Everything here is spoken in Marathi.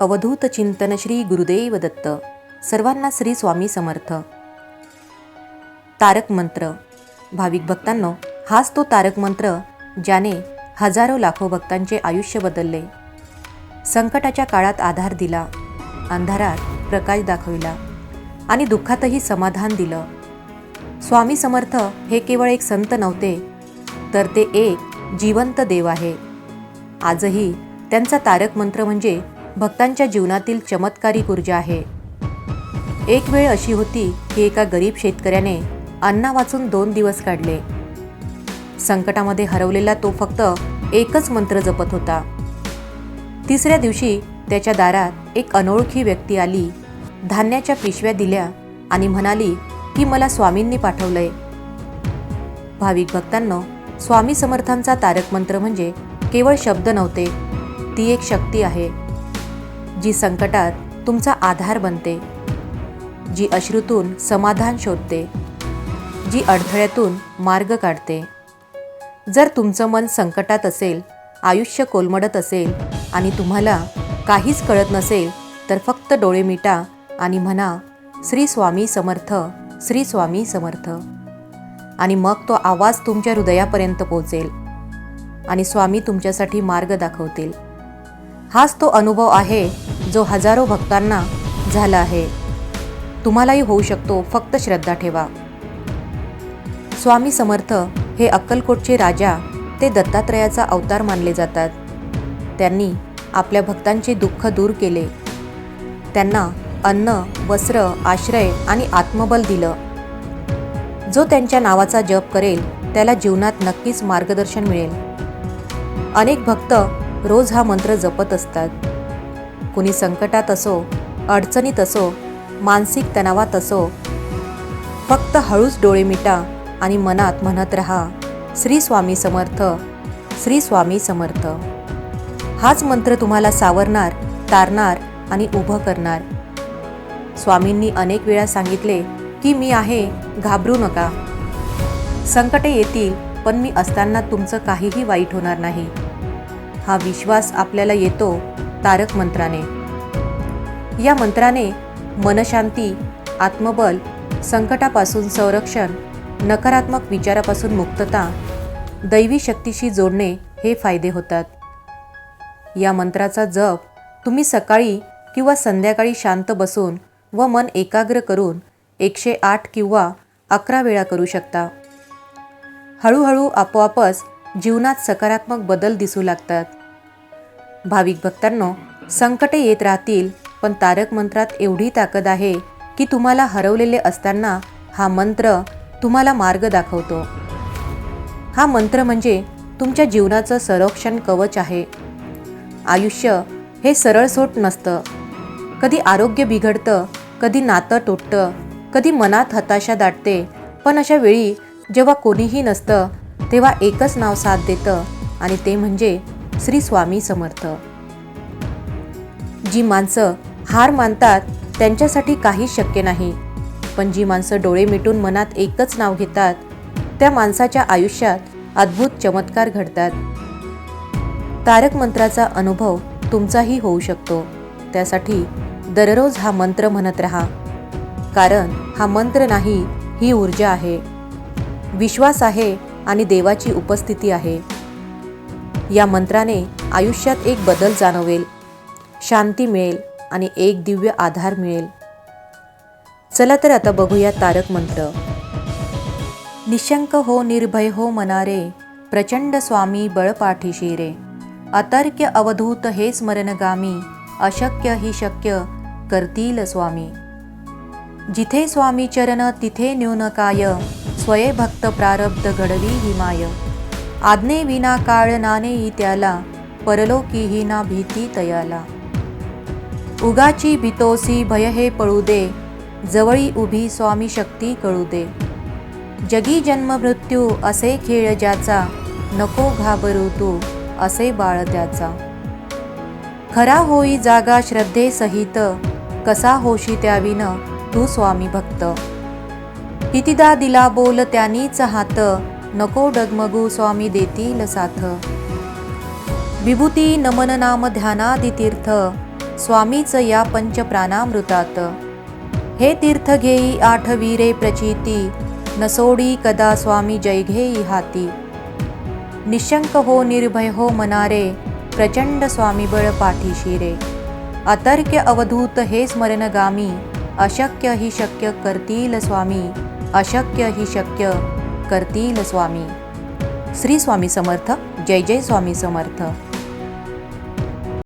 अवधूत चिंतन श्री गुरुदेव दत्त. सर्वांना श्री स्वामी समर्थ. तारक मंत्र. भाविक भक्तांनो हाच तो तारक मंत्र ज्याने हजारो लाखो भक्तांचे आयुष्य बदलले. संकटाच्या काळात आधार दिला अंधारात प्रकाश दाखविला आणि दुःखातही समाधान दिलं. स्वामी समर्थ हे केवळ एक संत नव्हते तर ते एक जिवंत देव आहे. आजही त्यांचा तारक मंत्र म्हणजे भक्तांच्या जीवनातील चमत्कारिक ऊर्जा आहे. एक वेळ अशी होती की एका गरीब शेतकऱ्याने अन्ना वाचून दोन दिवस काढले. संकटामध्ये हरवलेला तो फक्त एकच मंत्र जपत होता. तिसऱ्या दिवशी त्याच्या दारात एक अनोळखी व्यक्ती आली धान्याच्या पिशव्या दिल्या आणि म्हणाली की मला स्वामींनी पाठवलंय. भाविक भक्तांनो स्वामी समर्थांचा तारक मंत्र म्हणजे केवळ शब्द नव्हते ती एक शक्ती आहे. जी संकटात तुमचा आधार बनते जी अश्रूतून समाधान शोधते जी अडथळ्यातून मार्ग काढते. जर तुमचं मन संकटात असेल आयुष्य कोलमडत असेल आणि तुम्हाला काहीच कळत नसेल तर फक्त डोळे मिटा आणि म्हणा श्री स्वामी समर्थ श्री स्वामी समर्थ. आणि मग तो आवाज तुमच्या हृदयापर्यंत पोहोचेल आणि स्वामी तुमच्यासाठी मार्ग दाखवतील. हाच तो अनुभव आहे जो हजारो भक्तांना झाला आहे. तुम्हालाही होऊ शकतो फक्त श्रद्धा ठेवा. स्वामी समर्थ हे अक्कलकोटचे राजा ते दत्तात्रयाचा अवतार मानले जातात. त्यांनी आपल्या भक्तांचे दुःख दूर केले. त्यांना अन्न वस्त्र आश्रय आणि आत्मबल दिलं. जो त्यांच्या नावाचा जप करेल त्याला जीवनात नक्कीच मार्गदर्शन मिळेल. अनेक भक्त रोज हा मंत्र जपत असतात. कुणी संकटात असो अडचणीत असो मानसिक तणावात असो फक्त हळूच डोळे मिटा आणि मनात म्हणत रहा श्री स्वामी समर्थ श्री स्वामी समर्थ. हाच मंत्र तुम्हाला सावरणार तारणार आणि उभं करणार. स्वामींनी अनेक वेळा सांगितले की मी आहे घाबरू नका. संकटे येतील पण मी असताना तुमचं काहीही वाईट होणार नाही. हा विश्वास आपल्याला येतो तारक मंत्राने. या मंत्राने मनशांती आत्मबल संकटापासून संरक्षण नकारात्मक विचारापासून मुक्तता दैवी शक्तीशी जोडणे हे फायदे होतात. या मंत्राचा जप तुम्ही सकाळी किंवा संध्याकाळी शांत बसून व मन एकाग्र करून एकशे आठ किंवा अकरा वेळा करू शकता. हळूहळू आपोआपच जीवनात सकारात्मक बदल दिसू लागतात. भाविक भक्तांनो संकटे येत राहतील पण तारक मंत्रात एवढी ताकद आहे की तुम्हाला हरवलेले असताना हा मंत्र तुम्हाला मार्ग दाखवतो. हा मंत्र म्हणजे तुमच्या जीवनाचं संरक्षण कवच आहे. आयुष्य हे सरळसोट नसतं. कधी आरोग्य बिघडतं कधी नातं तुटतं कधी मनात हताशा दाटते पण अशा वेळी जेव्हा कोणीही नसतं तेव्हा एकच नाव साथ देतं आणि ते म्हणजे श्री स्वामी समर्थ. जी माणसं हार मानतात त्यांच्यासाठी काहीच शक्य नाही. पण जी माणसं डोळे मिटून मनात एकच नाव घेतात त्या माणसाच्या आयुष्यात अद्भुत चमत्कार घडतात. तारक मंत्राचा अनुभव तुमचाही होऊ शकतो. त्यासाठी दररोज हा मंत्र म्हणत राहा. कारण हा मंत्र नाही ही ऊर्जा आहे. विश्वास आहे आणि देवाची उपस्थिती आहे. या मंत्राने आयुष्यात एक बदल जाणवेल. शांती मिळेल आणि एक दिव्य आधार मिळेल. चला तर आता बघूया तारक मंत्र. निशंक हो निर्भय हो मनारे प्रचंड स्वामी बळपाठीशी रे अतर्क्य अवधूत हे स्मरणगामी अशक्य ही शक्य करतील स्वामी. जिथे स्वामी चरण तिथे न्यूनकाय स्वयभक्त प्रारब्ध घडवी हिमाय. आज्ञे विना काळ नाने त्याला परलोकीही ना भीती तयाला. उगाची भीतोसी भय हे पळू दे जवळी उभी स्वामी शक्ती कळू दे. जगी जन्म मृत्यू असे खेळ ज्याचा नको घाबरू तू असे बाळ त्याचा. खरा होई जागा श्रद्धे सहित कसा होशी त्याविन तू स्वामी भक्त. कितीदा दिला बोल त्यानीच हात नको डगमगू स्वामी देतील साथ विभूती नमन नाम ध्यानादितीर्थ स्वामीच या पंचप्राणामृतात. हे तीर्थ घेई आठवीरे प्रचिती नसोडी कदा स्वामी जय घेई हाती. निशंक हो निर्भय हो मनारे प्रचंड स्वामी बळ अतर्क्य अवधूत हे स्मरणगामी अशक्य ही शक्य करतील स्वामी अशक्य ही शक्य करतील स्वामी. श्री स्वामी समर्थ जय जय स्वामी समर्थ.